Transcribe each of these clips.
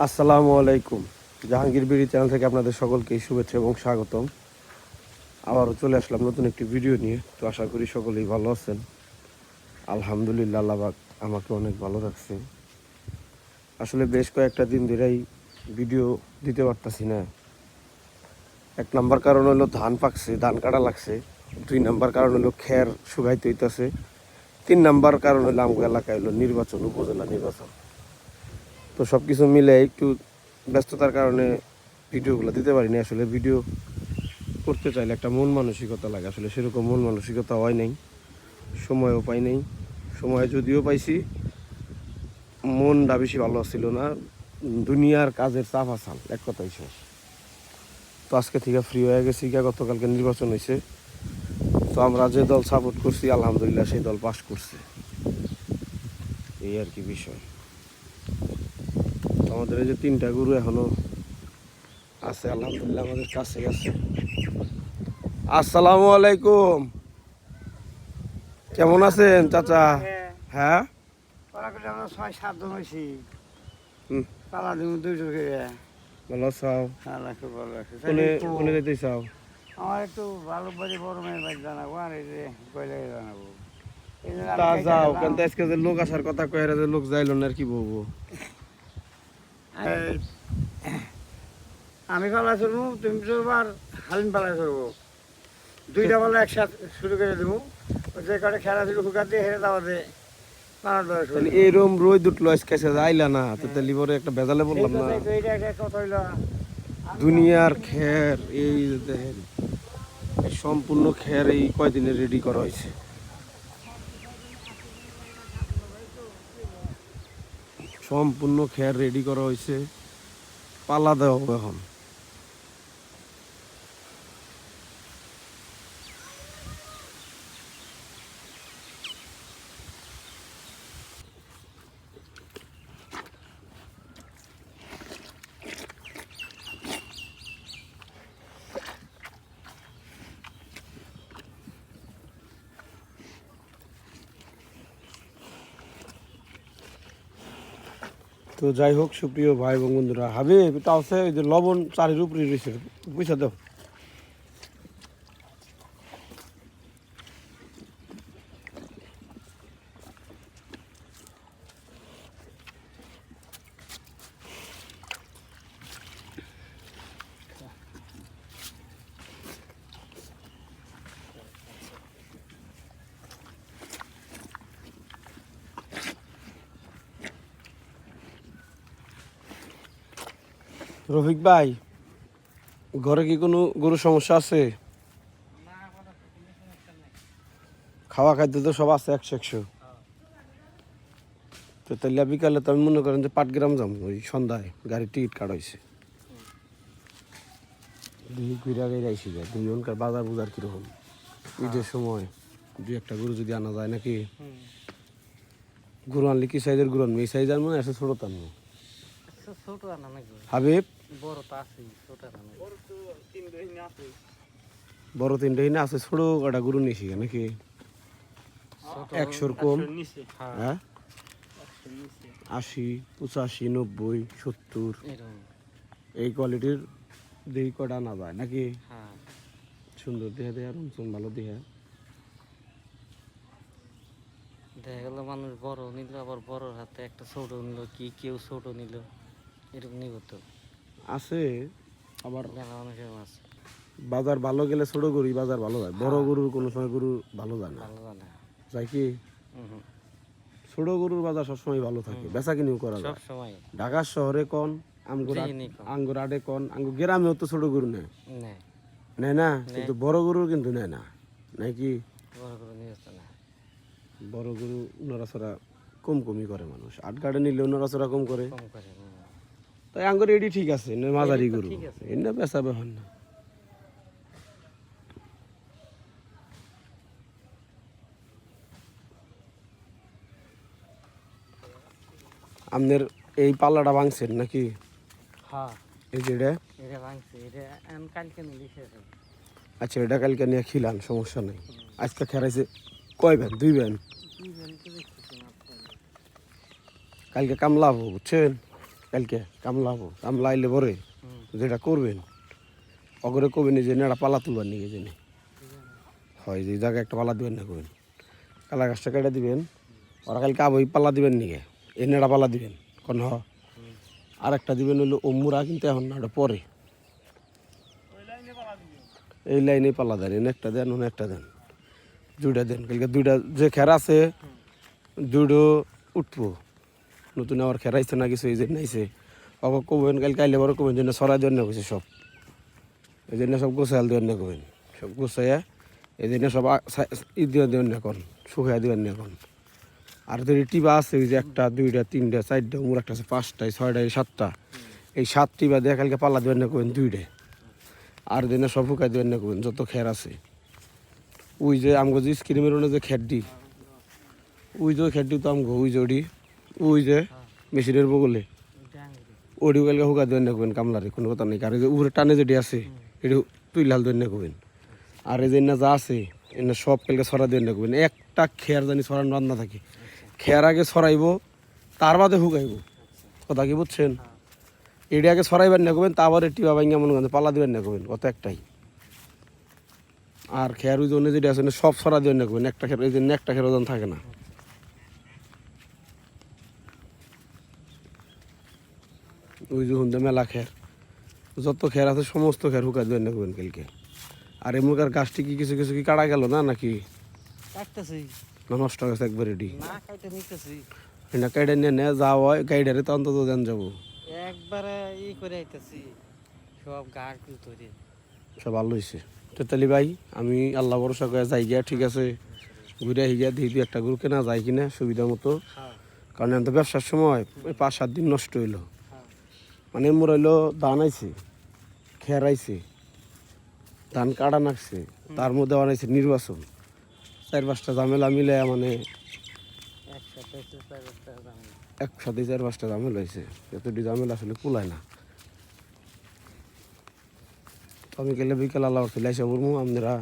আসসালামু আলাইকুম। জাহাঙ্গীর বিড়ি চ্যানেল থেকে আপনাদের সকলকে শুভেচ্ছা এবং স্বাগতম। আবারও চলে আসলাম নতুন একটি ভিডিও নিয়ে। তো আশা করি সকলেই ভালো আছেন। আলহামদুলিল্লাহ আল্লাহবাক আমাকে অনেক ভালো রাখছে। আসলে বেশ কয়েকটা দিন ধরেই ভিডিও দিতে পারতাছি না। এক নাম্বার কারণ হলো ধান পাকছে, ধান কাটা লাগছে। দুই নাম্বার কারণ হলো খের শুকাইতে হইতাছে। তিন নাম্বার কারণ হলো আমগো এলাকায় হলো নির্বাচন, উপজেলা নির্বাচন। তো সব কিছু মিলে একটু ব্যস্ততার কারণে ভিডিওগুলো দিতে পারিনি। আসলে ভিডিও করতে চাইলে একটা মন মানসিকতা লাগে। আসলে সেরকম মন মানসিকতা হয় নাই। সময়ও পাই নাই। সময় যদিও পাইছি, মনটা বেশি ভালো ছিল না। দুনিয়ার কাজের চাপ আসাল, এক কথাই শেষ। তো আজকে থেকে ফ্রি হয়ে গেছি গা গতকালকে নির্বাচন হয়েছে তো আমরা যে দল সাপোর্ট করছি, আলহামদুলিল্লাহ সেই দল পাস করছে। এই আর কি বিষয়। আমাদের এই যে তিনটা গরু এখনও আছে আলহামদুলিল্লাহ আমাদের কাছে আছে আসসালামু আলাইকুম। কেমন আছেন চাচা? হ্যাঁ? আমরা ছয় সাতজন হয়েছি। হুম। পালা দিব দুইশো করে। ভালো চাও আল্লাহ খুব ভালো লাগছে কোনে কোনে যেতে চাও? আমার একটু ভালো বাড়ি বড় মেয়ের বাড়ি জানাব আর এই যে জানাব। তা যাও কিন্তু আজকে যে লোক আসার কথা কয়ে যে লোক যাইলো না আর কি বলব? আমি পালা চলবো তুমি চলবো আর হালিম পালা চলবো দুইটা পালা একসাথে শুরু করে দেবো। যে কটা খেলা ছিল হুকা দিয়ে হেরে দেওয়া শুরু এরম আজকে এসে না? তো একটা বেজালে বললাম হইল। দুনিয়ার খের এই যে দেখেন এই সম্পূর্ণ খের এই কয়দিনে রেডি করা হয়েছে? সম্পূর্ণ খেয়ার রেডি করা হয়েছে পালা দেওয়া হবে এখন। তো যাই হোক, সুপ্রিয় ভাই এবং বন্ধুরা হাবিব এটা আছে ওই যে লবণ চারের উপরে রয়েছে। বুঝা দাও রফিক ভাই ঘরে কি কোনো গরুর সমস্যা আছে? খাওয়া খাদ্য তো সব আছে একশো একশো। তো তাহলে বিকালে তো আমি মনে করেন যে পাটগ্রাম যাম ওই সন্ধ্যায় গাড়ির টিকিট কাটা হয়েছে। দুই ঘুরা গাড়ি আইসি যায় দুই দুজনকার বাজার বুজার কীরকম? ঈদের সময় দুই একটা গরু যদি আনা যায় নাকি? গরু আনলে কি সাইজের গরু আনবে? এই সাইজ আনব না এসে ছোটো আনব? হাবিব? বড় তো আছেই ছোট আনা নাকি বড় তিনটে না আছে ছোট কটা গরু নিয়েছি নাকি একশোর কম? হ্যাঁ। আশি পঁচাশি নব্বই সত্তর। এই কোয়ালিটির দেহি কটা না যায় নাকি? হ্যাঁ। সুন্দর দেহা দেহা রমসম ভালো দেহা। দেখা গেল মানুষ বড় নিল আবার বড় হাতে একটা ছোট নিল কি কেউ ছোট নিল এরকম নিব তো। আছে। আবার বাজার ভালো গেলে ছোট গরুই বাজার ভালো যায়। বড় গরুর কোনো সময় গরু ভালো যায় না। যায় কি? হুম ছোট গরুর বাজার সবসময় ভালো থাকে। বেচা কিনিও করা যায়। ঢাকার শহরে কন আঙ্গুর আঙ্গুর আডে কন আঙ্গুর গ্রামেও তো ছোট গরু নেয়। নেয়। না? কিন্তু বড় গরুর কিন্তু নেয় না। নাকি বড় করে নিয়ে আসতে না বড় গরু নড়াচড়া কম কমই করে মানুষ। আট গাড়ি নিলেও নড়াচড়া কম করে। কম করে হুম। তাই আঙ্গুর এডি ঠিক আছে মাঝারি গরু। এনে বেচা বেহন না। আপনার এই পাল্লাটা ভাঙছেন নাকি? হ্যাঁ। এই যে এটা? এটা ভাঙছে এটা এখন কালকে নিয়ে আচ্ছা এটা কালকে নিয়ে খিলান সমস্যা নেই। আজকে খেরাইছে কয় ভ্যান দুই ভ্যান কালকে কামলা হব বুঝছেন? কালকে কামলা হব, কামলা আইলে পরে যেটা করবেন, অগরে কবেন যে নেড়া পালা তুলবার নিয়ে জানি হয় যে জায়গায় একটা পালা দিবেন না কবেন কালা গাছটা কেটে দিবেন, ওরা কালকে আবই পাল্লা দিবেন নিকে এ নেড়া পাল্লা দিবেন, কোন আর একটা দিবেন হইল অমুরা কিন্তু এখন না, ওটা পরে। এই লাইনে পাল্লা দেন, এনে একটা দেন, ওনে একটা দেন, দুইটা দেন, কালকে দুইটা যে খেরা আছে দুটো উঠবো। নতুন আবার খেরাইছে না কিছু, এই যে নাইছে অক কবেন, কালকে আইলে বড় কবেন জন্য সরাই দেন না কইছে সব। এই জন্য সব গোছাল দেন না কবেন সব গোছাইয়া, এই জন্য সব ই দিয়ে দেন না এখন শুকাই দেন না এখন। আর যদি টিবা আছে ওই যে একটা, দুইটা, তিনটা, চারটা উমর একটা আছে পাঁচটায় ছয়টায় সাতটা। এই সাত টিবা দিয়ে কালকে পাল্লা দেবেন না কবেন দুইটায় আর দিনে সব শুকাই দেবেন না কবেন যত খের আছে। ওই যে আমগো যে স্ক্রিমের যে খেড্ডি ওই যে খেড্ডি তো আমগো, ওই ওডি। ওই যে, মেশিনের বগলে। ওডিও কালকে শুকা দেবেন না কামলারে, কোনো কথা নেই। আর এই উপরে টানে যেটি আছে, এটি তুই লাল দেবেন না আর এই যে না যা আছে, এনে সব কালকে ছড়া দেবেন না একটা খেয়ার জানি ছড়ান রান্না থাকে। খেয়ার আগে ছড়াইব, তার বাদে শুকাইব কথা কি বুঝছেন? এটি আগে ছড়াইবেন না কবেন তারপরে টিবা ভাঙ্গা মনে করেন পালা দিবেন না কবেন কত একটাই। আর খেয়ার ওই জন্য যেটি আছে সব ছড়া দেবেন না কবেন একটা খেয়ার, এই জন্য একটা খেয়ার ওজন থাকে না। ওই যে হুন্দে মেলা খের। যত খের আছে সমস্ত খের হুকা দেবেন না কবেন কালকে। আর এমুকার গাছটি কি কিছু কিছু কি কাটা গেল না নাকি? না নষ্ট হয়ে গেছে একবার রেডি না এটা নিয়ে নে যা হয় গাইডারে তো অন্তত দেন যাব। একবারে ই করে আইতেছি। সব ধরে। সব ভালো হয়েছে তেতালি ভাই আমি আল্লাহ ভরসা করে যাই গিয়া ঠিক আছে? ঘুরে হিগিয়া দিয়ে দুই একটা গরু কেনা যায় কিনা সুবিধা মতো। হ্যাঁ। কারণ এখন তো ব্যবসার সময় পাঁচ সাত দিন নষ্ট হইল। মানে মোর হইল ধান আইছে খের আইছে ধান কাটা নাকছে তার মধ্যে বানাইছে নির্বাচন চার পাঁচটা ঝামেলা মিলে মানে একসাথে চার পাঁচটা ঝামেলা হয়েছে এতটি ঝামেলা আসলে কুলায় না। আমি গেলে বিকেল আল্লাহ খেলে এসে বলব আপনারা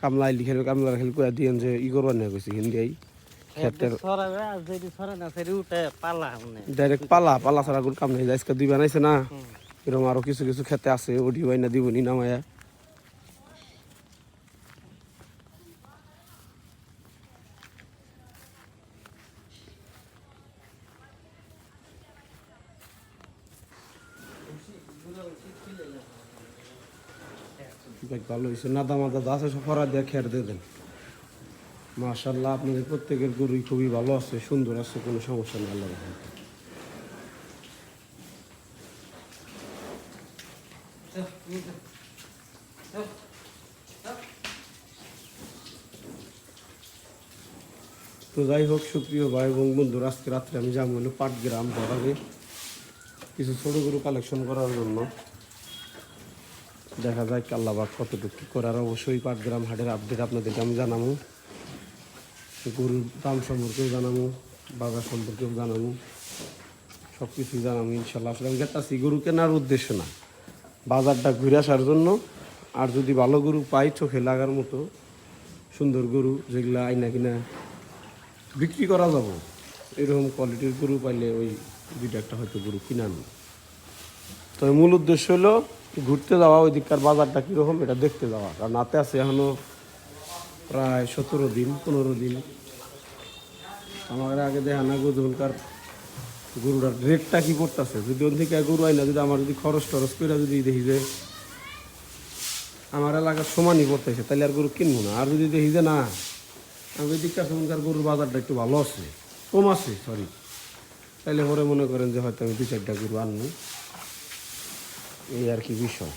কামলা লিখে কামলা খেলে কয়া দিয়েন যে ই করবার না কইছি হিন্দি ক্ষেতের সরাবে আর যদি সরে না সেটি উঠে পালা মানে ডাইরেক্ট পালা পালা ছাড়া কোনো কাম নেই আজকে দুই বানাইছে না হুম এরকম আরও কিছু কিছু খেতে আছে ওডি বাইনা দিবনি নামায়া বেশ ভালো হয়েছে নাদা মাদা দা আছে সব ফরা দিয়ে খেয়ার দিয়ে দেন মাশাল্লাহ আপনাদের প্রত্যেকের গরুই খুবই ভালো আছে, সুন্দর আছে, কোনো সমস্যা নেই আল্লাহ। তো যাই হোক, সুপ্রিয় ভাই এবং বন্ধু আজকে রাত্রে আমি যাব হলো পাটগ্রাম বর্ডারে কিছু ছোটো গরু কালেকশন করার জন্য। দেখা যায় কাল্লাবাগ কতটুকু করার, অবশ্যই পাটগ্রাম হাটের আপডেট আপনাদেরকে আমি জানাব। গরুর দাম সম্পর্কেও জানাব, বাজার সম্পর্কেও জানাব সব কিছুই জানাব ইনশাল্লাহ। আসলে আমি গেতাছি গরু কেনার উদ্দেশ্য না। বাজারটা ঘুরে আসার জন্য আর যদি ভালো গরু পাই চোখে লাগার মতো সুন্দর গরু যেগুলো আইনা কিনা বিক্রি করা যাব, এরকম কোয়ালিটির গরু পাইলে ওই দুইটা একটা হয়তো গরু কিনা নেই তবে মূল উদ্দেশ্য হলো ঘুরতে যাওয়া ওই দিককার বাজারটা কীরকম এটা দেখতে যাওয়া। কারণ হাতে আছে এখনও প্রায় সতেরো দিন, পনেরো দিন। আমার আগে দেখা না গরুকার গরুটার রেটটা কি পড়তেছে? যদি ওর থেকে গরু আই না যদি আমার যদি খরচ টরচ করে যদি দেখি যে আমার এলাকার সমানই পড়তেছে তাহলে আর গরু কিনবো না। আর যদি দেখি যে না, আমি দিককার সময়কার গরুর বাজারটা একটু ভালো আছে, কম আছে সরি তাহলে পরে মনে করেন যে হয়তো আমি দু চারটা গরু আনব। এই আর কি বিষয়।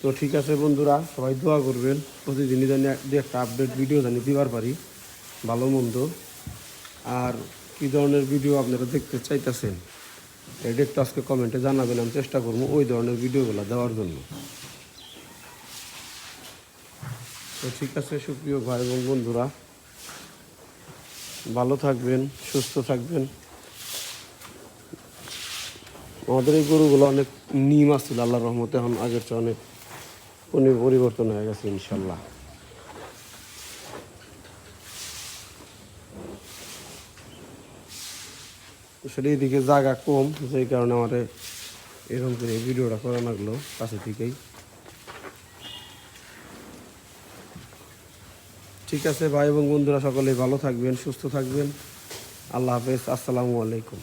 তো ঠিক আছে বন্ধুরা, সবাই দোয়া করবেন। প্রতিদিনই জানি দু একটা আপডেট ভিডিও জানি দিবার পারি, ভালো মন্দ। আর কী ধরনের ভিডিও আপনারা দেখতে চাইতেছেন, এটা একটু আজকে কমেন্টে জানাবেন, আমি চেষ্টা করব ওই ধরনের ভিডিওগুলো দেওয়ার জন্য। তো ঠিক আছে, সুপ্রিয় ভাই এবং বন্ধুরা, ভালো থাকবেন, সুস্থ থাকবেন। আমাদের এই গরুগুলো অনেক নিম আসছিল আল্লাহর রহমতে, এখন আগের চেয়ে অনেক পনি- পরিবর্তন হয়ে গেছে, ইনশাল্লাহ। আসলে এইদিকে জায়গা কম সেই কারণে আমার এরকম করে ভিডিওটা করা লাগল কাছে থেকেই। ঠিক আছে, ভাই এবং বন্ধুরা সকলেই ভালো থাকবেন, সুস্থ থাকবেন। আল্লাহ হাফেজ, আসসালামু আলাইকুম।